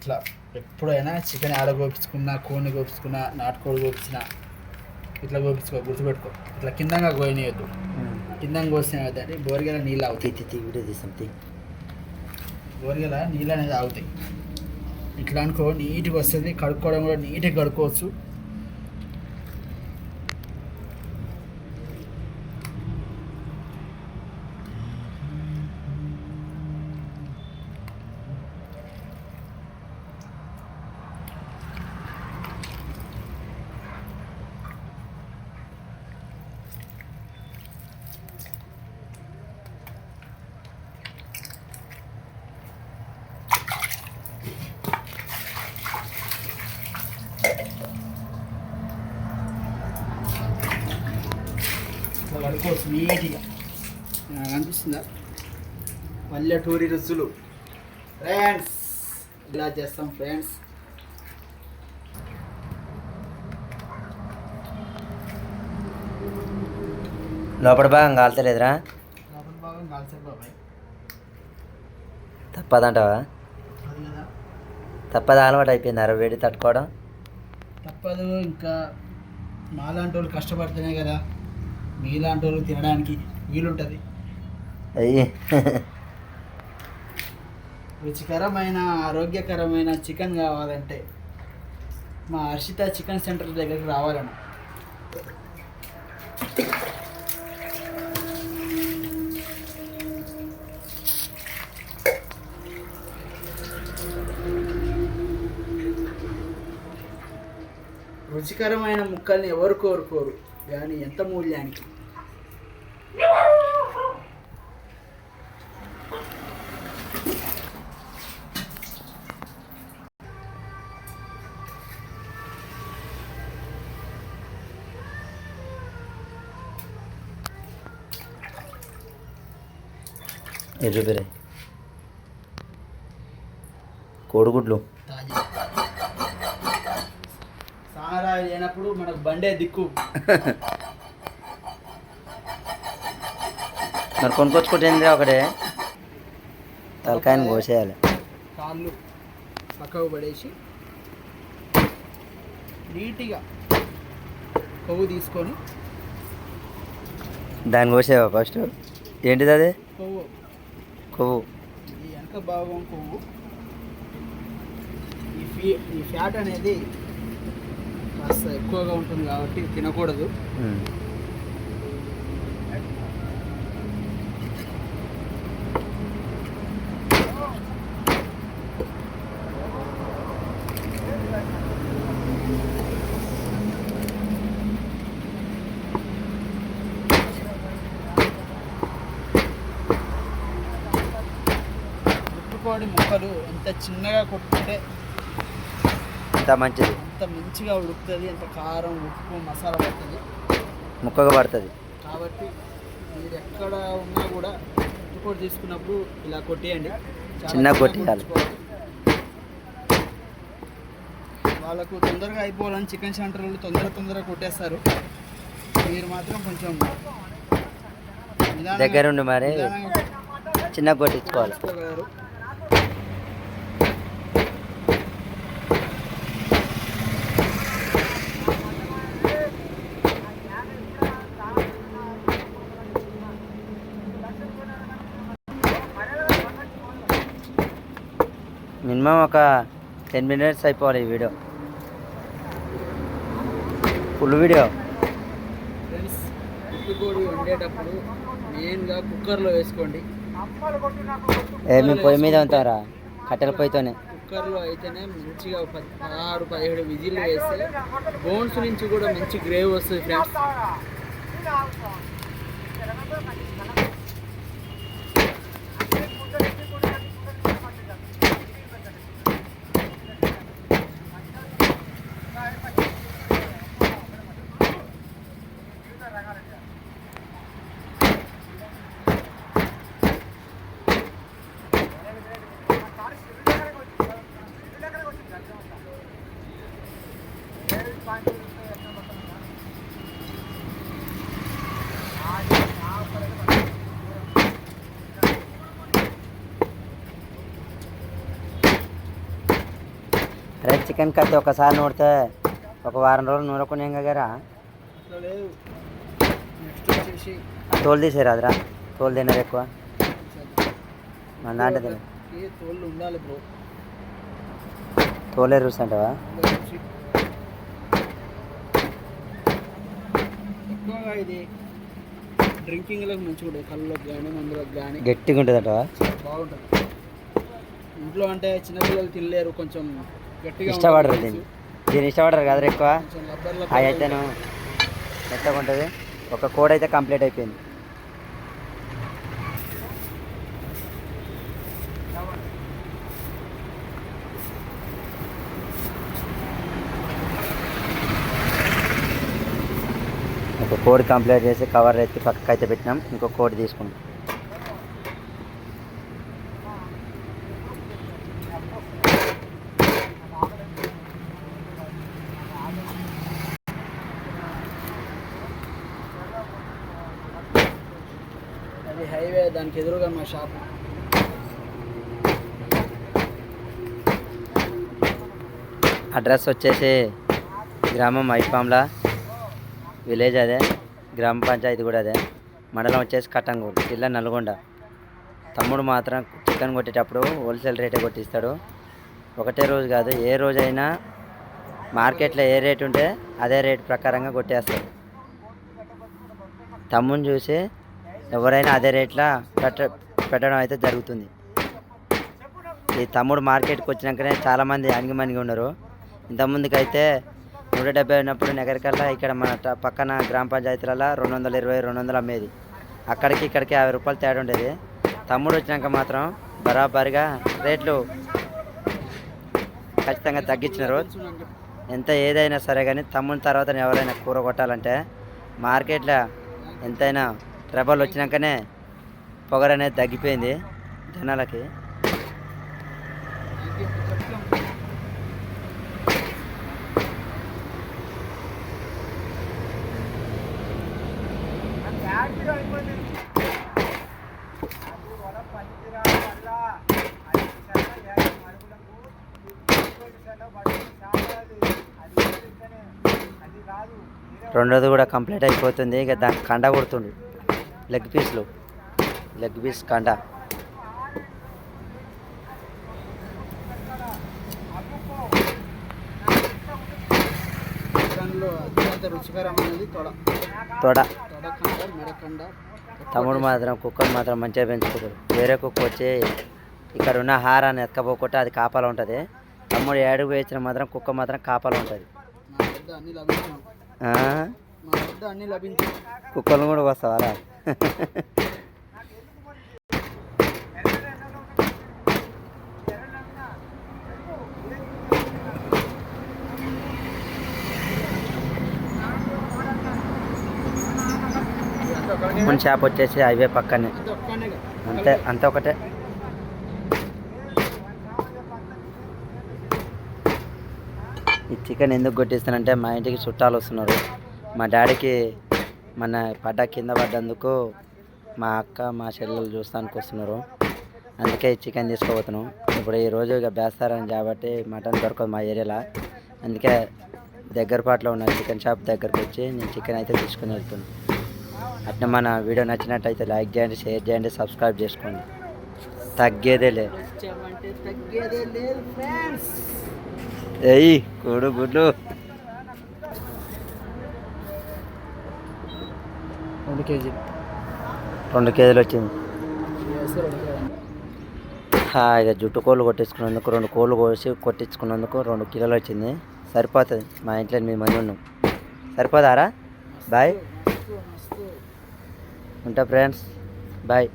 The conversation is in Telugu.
ఇట్లా ఎప్పుడైనా చికెన్ ఆడ కోపించుకున్నా కోడిని కోపించుకున్నా నాటుకోడి కోపించినా ఇట్లా కోపించుకో గుర్తుపెట్టుకో. ఇట్లా కిందంగా కోయనియద్దు కిందంగా కోసిన అంటే బోరిగల నీళ్ళు అవుతాయి సంథింగ్ బోరిగల నీళ్ళు అనేది ఆగుతాయి. ఇట్లా అనుకో నీట్గా వస్తుంది కడుక్కోవడం కూడా నీట్గా కడుక్కోవచ్చు. కడుక్కోవచ్చు నీట్గా నాకు అనిపిస్తుందా పల్లెటూరి రుచులు ఫ్రెండ్స్ ఇలా చేస్తాం ఫ్రెండ్స్. లోపల భాగం కాల్తలేదురా లోపల భాగం కాల్చారు బాబాయ్. తప్పదంటావా? తప్పదు అలవాటు అయిపోయింది అరవై వేడి తట్టుకోవడం. తప్పదు ఇంకా మాలాంటి వాళ్ళు కష్టపడితేనే కదా. మీలాంటి వాళ్ళు తినడానికి వీలుంటుంది. అయ్యి. రుచికరమైన ఆరోగ్యకరమైన చికెన్ కావాలంటే మా హర్షిత చికెన్ సెంటర్ దగ్గరికి రావాలన్న. రుచికరమైన ముక్కల్ని ఎవరు కోరుకోరు? కానీ ఎంత మూల్యానికి? ఎర్రి కోడిగుడ్లు. లేనప్పుడు మనకు బండే దిక్కు. మరి కొనుక్కొచ్చుకుంటుంది ఒకటే? తలకాయని కోసేయాలి. కాళ్ళు పక్కకు పడేసి నీట్గా కొవ్వు తీసుకొని దాన్ని కోసేవా ఫస్ట్? ఏంటిది అది? కొవ్వు. కొవ్వు. ఈ వెనక భాగం కొవ్వు. ఈ ఫీ ఈ ఫ్యాట్ అనేది కాస్త ఎక్కువగా ఉంటుంది కాబట్టి తినకూడదు. ముక్కలు ఎంత చిన్నగా కొట్టుకుంటే అంత మంచిది. అంత మంచిగా ఉడుకుతుంది అంత కారం ఉప్పు మసాలా పడుతుంది. ముక్కగా పడుతుంది. కాబట్టి మీరు ఎక్కడ ఉన్నా కూడా ముట్టుకోడి తీసుకున్నప్పుడు ఇలా కొట్టేయండి. చిన్నగా కొట్టేయాలి. వాళ్ళకు తొందరగా అయిపోవాలని చికెన్ సెంటర్లు తొందర తొందరగా కొట్టేస్తారు. మీరు మాత్రం కొంచెం దగ్గరుండి మరి చిన్నగా కొట్టించుకోవాలి. మినిమం ఒక టెన్ మినిట్స్ అయిపోవాలి ఈ వీడియో. Full video. ఫ్రెండ్స్ వండేటప్పుడు మెయిన్గా కుక్కర్లో వేసుకోండి. ఏ మీ పొయ్యి మీద ఉంటారా కట్టెల పొయ్యితోనే. కుక్కర్లో అయితేనే మంచిగా పద్ పదహారు పదిహేడు విజిల్లు వేస్తే బోన్స్ నుంచి కూడా మంచి గ్రేవ్ వస్తుంది ఫ్రెండ్స్ అరే చికెన్ కత్తి ఒకసారి నూడితే ఒక వారం రోజులు నూరకునే కదరా తోలు తీసేరా అదిరా తోలు తినరు ఎక్కువ. మన దాంట్లో తిన తోలు తోలే అంటావా? ఎక్కువగా ఇది డ్రింకింగ్లకు మంచిగా ఉంటుంది. కళ్ళలోకి కానీ మందులకు కానీ గట్టిగా ఉంటుంది అంటావా బాగుంటుంది. ఇంట్లో అంటే చిన్నపిల్లలు తినలేరు కొంచెం గట్టిగా ఇష్టపడరు దీన్ని. దీన్ని ఇష్టపడరు కదా ఎక్కువ? అయితేను మెత్తగా ఉంటుంది ఒక కోడ్ అయితే కంప్లీట్ అయిపోయింది. ఒక కోడ్ కంప్లీట్ చేసి కవర్ ఎత్తి పక్కకి అయితే పెట్టినాం. ఇంకో కోడ్ తీసుకున్నాం అది హైవే దానికి ఎదురుగా మా షాప్. అడ్రస్ వచ్చేసి గ్రామం ఐపాంలా. విలేజ్ అదే గ్రామ పంచాయతీ కూడా అదే. మండలం వచ్చేసి కట్టంగూరు జిల్లా నల్గొండ. తమ్ముడు మాత్రం చికెన్ కొట్టేటప్పుడు హోల్సేల్ రేటే కొట్టిస్తాడు. ఒకటే రోజు కాదు ఏ రోజైనా మార్కెట్లో ఏ రేట్ ఉంటే అదే రేట్ ప్రకారంగా కొట్టేస్తాడు. తమ్ముని చూసి ఎవరైనా అదే రేట్లా పెట్ట పెట్టడం అయితే జరుగుతుంది. ఈ తమ్ముడు మార్కెట్కి వచ్చినాకనే చాలామంది అణిగిమణిగి ఉన్నారు. ఇంతకుముందుకైతే నూట డెబ్బై అయినప్పుడు నగరికల్లా ఇక్కడ మన పక్కన గ్రామ పంచాయతీలలో రెండు వందల ఇరవై రెండు వందలు అమ్మేది. అక్కడికి ఇక్కడికి యాభై రూపాయలు తేడా ఉండేది. తమ్ముడు వచ్చినాక మాత్రం బరాబరిగా రేట్లు ఖచ్చితంగా తగ్గించినారు. ఎంత ఏదైనా సరే కానీ తమ్ముని తర్వాత ఎవరైనా కూర కొట్టాలంటే మార్కెట్లో ఎంతైనా ట్రబుల్ వచ్చినాకనే పొగరనేది తగ్గిపోయింది జనాలకి. రెండోది కూడా కంప్లీట్ అయిపోతుంది. ఇక దానికి కండ కొడుతుండు. లెగ్ పీస్లు లెగ్ పీస్ కండ. అత్యంత రుచికరమైనది తొడ. తొడ. తొడకండ మెడకండ తమ్ముడు మాత్రం కుక్కను మాత్రం మంచిగా పెంచుకుంటారు వేరే కుక్క వచ్చి ఇక్కడ ఉన్న హారాన్ని ఎత్తుకపోకుంటే అది కాపాల ఉంటుంది. తమ్ముడు ఏడుగు వేసిన మాత్రం కుక్క మాత్రం కాపాల ఉంటుంది. కుక్కలు కూడా వస్తావారా? మన షాప్ వచ్చేసి హైవే పక్కనే. అంతే అంతే ఒకటే. ఈ చికెన్ ఎందుకు కొట్టిస్తానంటే మా ఇంటికి చుట్టాలు వస్తున్నారు. మా డాడీకి మన పడ్డ కింద పడ్డందుకు మా అక్క మా చెల్లెలు చూస్తానికి వస్తున్నారు. అందుకే ఈ చికెన్ తీసుకోబోతున్నాం ఇప్పుడు ఈరోజు ఇక బేస్తారని కాబట్టి మటన్ దొరకదు మా ఏరియాలో. అందుకే దగ్గరపాట్లో ఉన్న చికెన్ షాప్ దగ్గరకు వచ్చి నేను చికెన్ అయితే తీసుకుని వెళ్తున్నాను అట్లా మన వీడియో నచ్చినట్టయితే లైక్ చేయండి షేర్ చేయండి సబ్స్క్రైబ్ చేసుకోండి. తగ్గేదే లేదు ఏయ్ కూడు గుడ్లు. రెండు కేజీ రెండు కేజీలు వచ్చింది. ఇక జుట్టు కోళ్ళు కొట్టించుకున్నందుకు రెండు కోళ్ళు కోసి కొట్టించుకున్నందుకు రెండు కిలోలు వచ్చింది. సరిపోతుంది మా ఇంట్లో ఎనిమిది మంది ఉన్నాం సరిపోదారా? బాయ్. ఉంటా ఫ్రెండ్స్ బాయ్